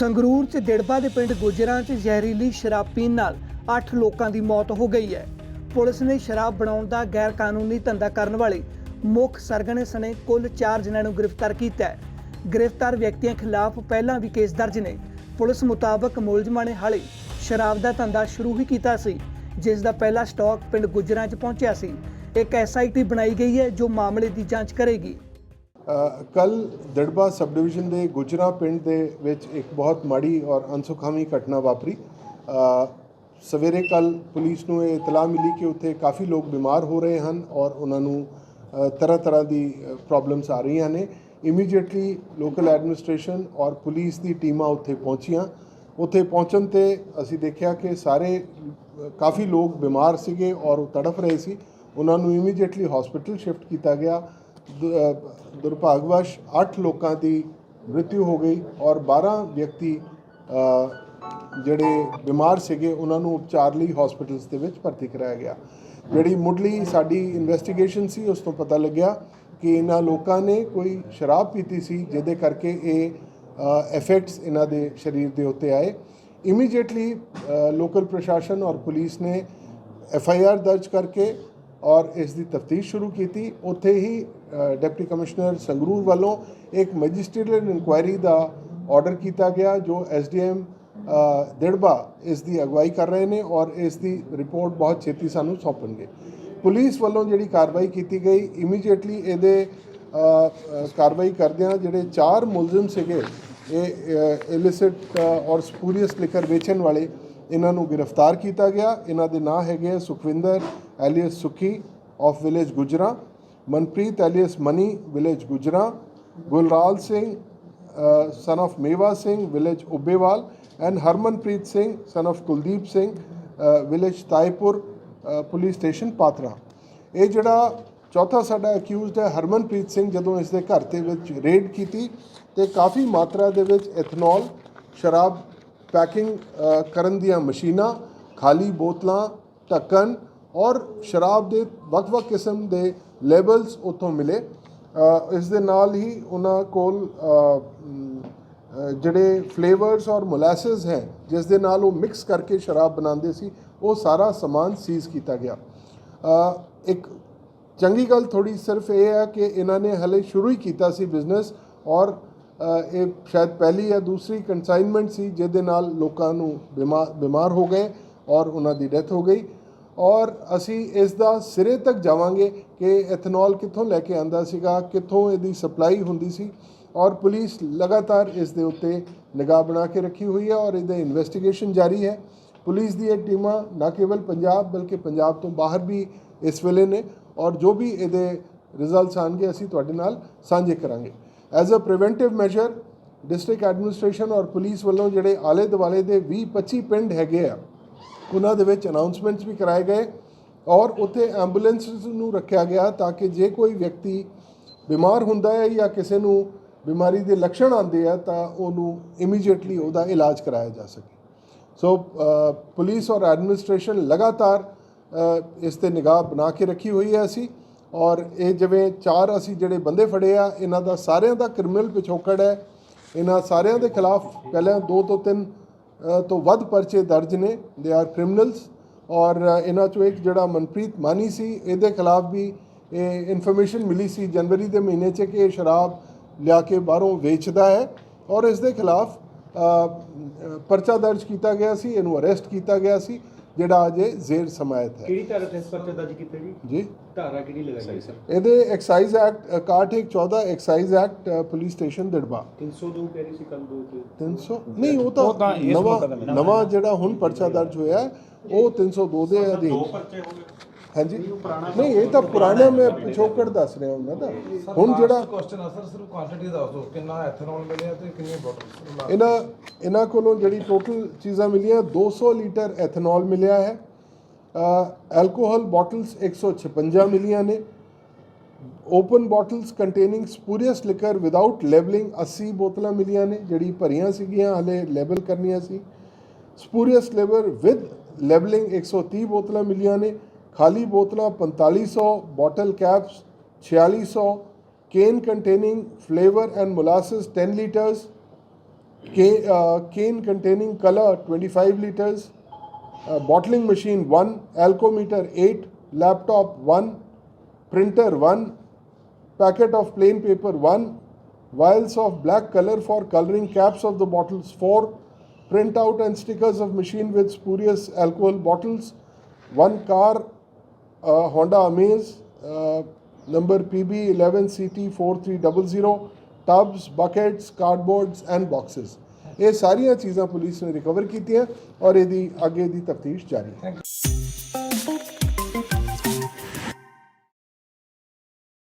ਸੰਗਰੂਰ 'ਚ ਦਿੜਬਾ ਦੇ ਪਿੰਡ ਗੁਜਰਾਂ 'ਚ ਜ਼ਹਿਰੀਲੀ ਸ਼ਰਾਬ ਪੀਣ ਨਾਲ 8 ਲੋਕਾਂ ਦੀ ਮੌਤ ਹੋ ਗਈ ਹੈ। ਪੁਲਿਸ ਨੇ ਸ਼ਰਾਬ ਬਣਾਉਣ ਦਾ ਗੈਰ ਕਾਨੂੰਨੀ ਧੰਦਾ ਕਰਨ ਵਾਲੇ ਮੁੱਖ ਸਰਗਣੇ ਸਣੇ ਕੁੱਲ 4 ਜਣਿਆਂ ਨੂੰ ਗ੍ਰਿਫਤਾਰ ਕੀਤਾ ਹੈ। ਗ੍ਰਿਫਤਾਰ ਵਿਅਕਤੀਆਂ ਖਿਲਾਫ ਪਹਿਲਾਂ ਵੀ ਕੇਸ ਦਰਜ ਨੇ। ਪੁਲਿਸ ਮੁਤਾਬਕ ਮੁਲਜ਼ਮਾਂ ਨੇ ਹਾਲੇ ਸ਼ਰਾਬ ਦਾ ਧੰਦਾ ਸ਼ੁਰੂ ਹੀ ਕੀਤਾ ਸੀ, ਜਿਸ ਦਾ ਪਹਿਲਾ ਸਟਾਕ ਪਿੰਡ ਗੁਜਰਾਂ 'ਚ ਪਹੁੰਚਿਆ ਸੀ। ਇੱਕ ਐਸਆਈਟੀ ਬਣਾਈ ਗਈ ਹੈ, ਜੋ ਮਾਮਲੇ ਦੀ ਜਾਂਚ ਕਰੇਗੀ। ਕੱਲ ਦੜਬਾ ਸਬ ਡਿਵੀਜ਼ਨ ਦੇ ਗੁਜਰਾ ਪਿੰਡ ਦੇ ਵਿੱਚ ਇੱਕ ਬਹੁਤ ਮਾੜੀ ਔਰ ਅਨਸੁਖਾਵੀ ਘਟਨਾ ਵਾਪਰੀ। ਸਵੇਰੇ ਕੱਲ ਪੁਲਿਸ ਨੂੰ ਇਹ ਇਤਲਾਹ ਮਿਲੀ ਕਿ ਉੱਥੇ ਕਾਫੀ ਲੋਕ ਬਿਮਾਰ ਹੋ ਰਹੇ ਹਨ ਔਰ ਉਹਨਾਂ ਨੂੰ ਤਰ੍ਹਾਂ ਤਰ੍ਹਾਂ ਦੀ ਪ੍ਰੋਬਲਮਸ ਆ ਰਹੀਆਂ ਨੇ। ਇਮੀਡੀਏਟਲੀ ਲੋਕਲ ਐਡਮਿਨਿਸਟ੍ਰੇਸ਼ਨ ਔਰ ਪੁਲਿਸ ਦੀ ਟੀਮਾਂ ਉੱਥੇ ਪਹੁੰਚੀਆਂ। ਉੱਥੇ ਪਹੁੰਚਣ ਤੇ ਅਸੀਂ ਦੇਖਿਆ ਕਿ ਸਾਰੇ ਕਾਫੀ ਲੋਕ ਬਿਮਾਰ ਸੀਗੇ ਔਰ ਉਹ ਤੜਫ ਰਹੇ ਸੀ। ਉਹਨਾਂ ਨੂੰ ਇਮੀਡੀਏਟਲੀ ਹਸਪੀਟਲ ਸ਼ਿਫਟ ਕੀਤਾ ਗਿਆ। ਦੁਰਭਾਗਵਸ਼ 8 ਲੋਕਾਂ ਦੀ ਮ੍ਰਿਤਿੂ ਹੋ ਗਈ ਔਰ 12 ਵਿਅਕਤੀ ਜਿਹੜੇ ਬਿਮਾਰ ਸੀਗੇ, ਉਹਨਾਂ ਨੂੰ ਉਪਚਾਰ ਲਈ ਹਸਪੀਟਲਸ ਦੇ ਵਿੱਚ ਭਰਤੀ ਕਰਾਇਆ ਗਿਆ। ਜਿਹੜੀ ਮੁੱਢਲੀ ਸਾਡੀ ਇਨਵੈਸਟੀਗੇਸ਼ਨ ਸੀ, ਉਸ ਤੋਂ ਪਤਾ ਲੱਗਿਆ ਕਿ ਇਹਨਾਂ ਲੋਕਾਂ ਨੇ ਕੋਈ ਸ਼ਰਾਬ ਪੀਤੀ ਸੀ, ਜਿਹਦੇ ਕਰਕੇ ਇਹ ਇਫੈਕਟਸ ਇਹਨਾਂ ਦੇ ਸਰੀਰ ਦੇ ਉੱਤੇ ਆਏ। ਇਮੀਡੀਏਟਲੀ ਲੋਕਲ ਪ੍ਰਸ਼ਾਸਨ ਔਰ ਪੁਲਿਸ ਨੇ ਐਫ ਆਈ ਆਰ ਦਰਜ ਕਰਕੇ ਔਰ ਇਸ ਦੀ ਤਫਤੀਸ਼ ਸ਼ੁਰੂ ਕੀਤੀ। ਉੱਥੇ ਹੀ ਡਿਪਟੀ ਕਮਿਸ਼ਨਰ ਸੰਗਰੂਰ ਵੱਲੋਂ ਇੱਕ ਮੈਜਿਸਟਰੀਅਲ ਇਨਕੁਆਇਰੀ ਦਾ ਆਰਡਰ ਕੀਤਾ ਗਿਆ, ਜੋ ਐਸ ਡੀ ਐਮ ਦਿੜਬਾ ਇਸ ਦੀ ਅਗਵਾਈ ਕਰ ਰਹੇ ਨੇ ਔਰ ਇਸ ਦੀ ਰਿਪੋਰਟ ਬਹੁਤ ਛੇਤੀ ਸਾਨੂੰ ਸੌਂਪਣਗੇ। ਪੁਲਿਸ ਵੱਲੋਂ ਜਿਹੜੀ ਕਾਰਵਾਈ ਕੀਤੀ ਗਈ ਇਮੀਡੀਏਟਲੀ ਇਹਦੇ ਕਾਰਵਾਈ ਕਰਦਿਆਂ ਜਿਹੜੇ ਚਾਰ ਮੁਲਜ਼ਮ ਸੀਗੇ, ਇਹ ਇਲਿਸਿਟ ਔਰ ਸਪੂਰੀਅਸ ਲਿਕਰ ਵੇਚਣ ਵਾਲੇ ਇਹਨਾਂ ਨੂੰ ਗ੍ਰਿਫਤਾਰ ਕੀਤਾ ਗਿਆ। ਇਹਨਾਂ ਦੇ ਨਾਂ ਹੈਗੇ ਆ Sukhwinder alias Sukhi of village Gujra, Manpreet alias Mani village Gujra, Gulral Singh son of Mewa Singh village Ubhewal and Harmanpreet Singh son of Kuldeep Singh village Taipur police station Patran. ਇਹ ਜਿਹੜਾ ਚੌਥਾ ਸਾਡਾ accused ਹੈ, ਹਰਮਨਪ੍ਰੀਤ ਸਿੰਘ, ਜਦੋਂ ਇਸ ਦੇ ਘਰ ਦੇ ਵਿੱਚ ਰੇਡ ਕੀਤੀ ਤੇ ਕਾਫੀ ਮਾਤਰਾ ਦੇ ਵਿੱਚ ਐਥਨੋਲ ਸ਼ਰਾਬ ਪੈਕਿੰਗ ਕਰਨ ਦੀਆਂ ਮਸ਼ੀਨਾਂ, ਖਾਲੀ ਬੋਤਲਾਂ, ਢੱਕਣ ਔਰ ਸ਼ਰਾਬ ਦੇ ਵੱਖ-ਵੱਖ ਕਿਸਮ ਦੇ ਲੇਬਲਸ ਉੱਥੋਂ ਮਿਲੇ। ਇਸ ਦੇ ਨਾਲ ਹੀ ਉਹਨਾਂ ਕੋਲ ਜਿਹੜੇ ਫਲੇਵਰਸ ਔਰ ਮੋਲੈਸਸ ਹੈ, ਜਿਸ ਦੇ ਨਾਲ ਉਹ ਮਿਕਸ ਕਰਕੇ ਸ਼ਰਾਬ ਬਣਾਉਂਦੇ ਸੀ, ਉਹ ਸਾਰਾ ਸਮਾਨ ਸੀਜ਼ ਕੀਤਾ ਗਿਆ। ਇੱਕ ਚੰਗੀ ਗੱਲ ਥੋੜੀ ਸਿਰਫ ਇਹ ਹੈ ਕਿ ਇਹਨਾਂ ਨੇ ਹਲੇ ਸ਼ੁਰੂ ਹੀ ਕੀਤਾ ਸੀ ਬਿਜ਼ਨਸ ਔਰ ਇਹ ਸ਼ਾਇਦ ਪਹਿਲੀ ਜਾਂ ਦੂਸਰੀ ਕੰਸਾਈਨਮੈਂਟ ਸੀ, ਜਿਹਦੇ ਨਾਲ ਲੋਕਾਂ ਨੂੰ ਬਿਮਾਰ ਬਿਮਾਰ ਹੋ ਗਏ ਔਰ ਉਹਨਾਂ ਦੀ ਡੈਥ ਹੋ ਗਈ। ਔਰ ਅਸੀਂ ਇਸ ਦਾ ਸਿਰੇ ਤੱਕ ਜਾਵਾਂਗੇ ਕਿ ਐਥਨੋਲ ਕਿੱਥੋਂ ਲੈ ਕੇ ਆਂਦਾ ਸੀਗਾ, ਕਿੱਥੋਂ ਇਹਦੀ ਸਪਲਾਈ ਹੁੰਦੀ ਸੀ। ਔਰ ਪੁਲਿਸ ਲਗਾਤਾਰ ਇਸ ਦੇ ਉੱਤੇ ਨਿਗਾਹ ਬਣਾ ਕੇ ਰੱਖੀ ਹੋਈ ਹੈ ਔਰ ਇਹਦੇ ਇਨਵੈਸਟੀਗੇਸ਼ਨ ਜਾਰੀ ਹੈ। ਪੁਲਿਸ ਦੀ ਇਹ ਟੀਮਾਂ ਨਾ ਕੇਵਲ ਪੰਜਾਬ ਬਲਕਿ ਪੰਜਾਬ ਤੋਂ ਬਾਹਰ ਵੀ ਇਸ ਵੇਲੇ ਨੇ ਔਰ ਜੋ ਵੀ ਇਹਦੇ ਰਿਜ਼ਲਟਸ ਆਣਗੇ, ਅਸੀਂ ਤੁਹਾਡੇ ਨਾਲ ਸਾਂਝੇ ਕਰਾਂਗੇ। As a preventive measure district administration ਔਰ ਪੁਲਿਸ ਵੱਲੋਂ ਜਿਹੜੇ ਆਲੇ ਦੁਆਲੇ ਦੇ 20 25 ਪਿੰਡ ਹੈਗੇ ਆ, ਉਹਨਾਂ ਦੇ ਵਿੱਚ ਅਨਾਉਂਸਮੈਂਟਸ ਵੀ ਕਰਾਏ ਗਏ ਔਰ ਉੱਥੇ ਐਂਬੂਲੈਂਸਸ ਨੂੰ ਰੱਖਿਆ ਗਿਆ ਤਾਂ ਕਿ ਜੇ ਕੋਈ ਵਿਅਕਤੀ ਬਿਮਾਰ ਹੁੰਦਾ ਹੈ ਜਾਂ ਕਿਸੇ ਨੂੰ ਬਿਮਾਰੀ ਦੇ ਲੱਛਣ ਆਉਂਦੇ ਆ ਤਾਂ ਉਹਨੂੰ ਇਮੀਡੀਏਟਲੀ ਉਹਦਾ ਇਲਾਜ ਕਰਾਇਆ ਜਾ ਸਕੇ। ਸੋ ਪੁਲਿਸ ਔਰ ਐਡਮਿਨਿਸਟ੍ਰੇਸ਼ਨ ਲਗਾਤਾਰ ਇਸ ਤੇ ਨਿਗਾਹ ਬਣਾ ਕੇ ਰੱਖੀ ਹੋਈ ਹੈ ਅਸੀਂ। ਔਰ ਇਹ ਜਿਵੇਂ ਚਾਰ ਅਸੀਂ ਜਿਹੜੇ ਬੰਦੇ ਫੜੇ ਆ, ਇਹਨਾਂ ਦਾ ਸਾਰਿਆਂ ਦਾ ਕ੍ਰਿਮੀਨਲ ਪਿਛੋਕੜ ਹੈ। ਇਹਨਾਂ ਸਾਰਿਆਂ ਦੇ ਖਿਲਾਫ ਪਹਿਲਾਂ ਦੋ ਤੋਂ ਤਿੰਨ ਤੋਂ ਵੱਧ ਪਰਚੇ ਦਰਜ ਨੇ। ਦੇ ਆਰ ਕ੍ਰਿਮੀਨਲਸ ਔਰ ਇਹਨਾਂ ਚੋਂ ਇੱਕ ਜਿਹੜਾ ਮਨਪ੍ਰੀਤ ਮਾਨੀ ਸੀ, ਇਹਦੇ ਖਿਲਾਫ ਵੀ ਇਹ ਇਨਫੋਰਮੇਸ਼ਨ ਮਿਲੀ ਸੀ। ਜਨਵਰੀ ਦੇ ਮਹੀਨੇ 'ਚ ਕਿ ਇਹ ਸ਼ਰਾਬ ਲਿਆ ਕੇ ਬਾਹਰੋਂ ਵੇਚਦਾ ਹੈ ਔਰ ਇਸ ਦੇ ਖਿਲਾਫ ਪਰਚਾ ਦਰਜ ਕੀਤਾ ਗਿਆ ਸੀ, ਇਹਨੂੰ ਅਰੈਸਟ ਕੀਤਾ ਗਿਆ ਸੀ। ਜਿਹੜਾ ਅਜੇ ਜ਼ੇਰ ਸਮਾਇਤ ਹੈ। ਕਿਹੜੀ ਧਾਰਾ ਤੇ ਇਸ ਪਰਚਾ ਦਰਜ ਕੀਤਾ ਜੀ? ਜੀ। ਧਾਰਾ ਕਿਹੜੀ ਲਗਾਈ ਸਰ। ਇਹਦੇ excise act 6114 excise act police station Dirba. 302 ਕਹਿ ਰਹੀ ਸੀ ਕੱਲ ਦੋ ਤੇ 300 ਨਹੀਂ ਉਹ ਤਾਂ ਨਵਾਂ ਨਵਾਂ ਜਿਹੜਾ ਹੁਣ ਪਰਚਾ ਦਰਜ ਹੋਇਆ ਉਹ 302 ਦੇ ਅਧੀਨ ਦੋ ਪਰਚੇ ਹੋ ਗਏ। ਹਾਂਜੀ। ਨਹੀਂ ਇਹ ਤਾਂ ਪੁਰਾਣਾ ਮੈਂ ਪਿਛੋਕੜ ਦੱਸ ਰਿਹਾ ਉਹਨਾਂ ਦਾ ਹੁਣ ਜਿਹੜਾ ਕੁਐਸਚਨ ਅਸਰ ਸਿਰਫ ਕੁਆਂਟੀਟੀ ਦੱਸ ਦਿਓ ਕਿੰਨਾ ਐਥਨੋਲ ਮਿਲਿਆ ਤੇ ਕਿੰਨੀ ਬੋਟਲ ਇਹਨਾਂ ਇਹਨਾਂ ਕੋਲੋਂ ਜਿਹੜੀ ਟੋਟਲ ਚੀਜ਼ਾਂ ਮਿਲੀਆਂ 200 ਲੀਟਰ ਐਥਨੋਲ ਮਿਲਿਆ ਹੈ। ਐਲਕੋਹਲ ਬੋਟਲਸ 156 ਮਿਲੀਆਂ ਨੇ। Open bottles containing spurious liquor without labelling 80 ਬੋਤਲਾਂ ਮਿਲੀਆਂ ਨੇ ਜਿਹੜੀ ਭਰੀਆਂ ਸੀਗੀਆਂ ਹਲੇ ਲੈਬਲ ਕਰਨੀਆਂ ਸੀ। ਸਪੂਰੀਅਸ ਲਿਵਰ ਵਿਦ ਲੈਬਲਿੰਗ 130 ਬੋਤਲਾਂ ਮਿਲੀਆਂ ਨੇ। खाली बोतलां पंताली bottle caps, caps cane containing flavor and molasses 10 liters, uh, cane containing color 25 liters, uh, bottling machine one, litres eight, machine one, alcometer printer 1, packet of plain paper 1, vials of black color for coloring caps of the bottles 4, printout and stickers of machine with spurious alcohol bottles, 1 car Honda Amaze, number PB11CT4300, tubs buckets cardboards and boxes ਇਹ ਸਾਰੀਆਂ ਚੀਜ਼ਾਂ police ਨੇ recover ਕੀਤੀਆਂ ਔਰ ਇਹਦੀ ਅੱਗੇ ਦੀ ਤਫਤੀਸ਼ ਜਾਰੀ ਹੈ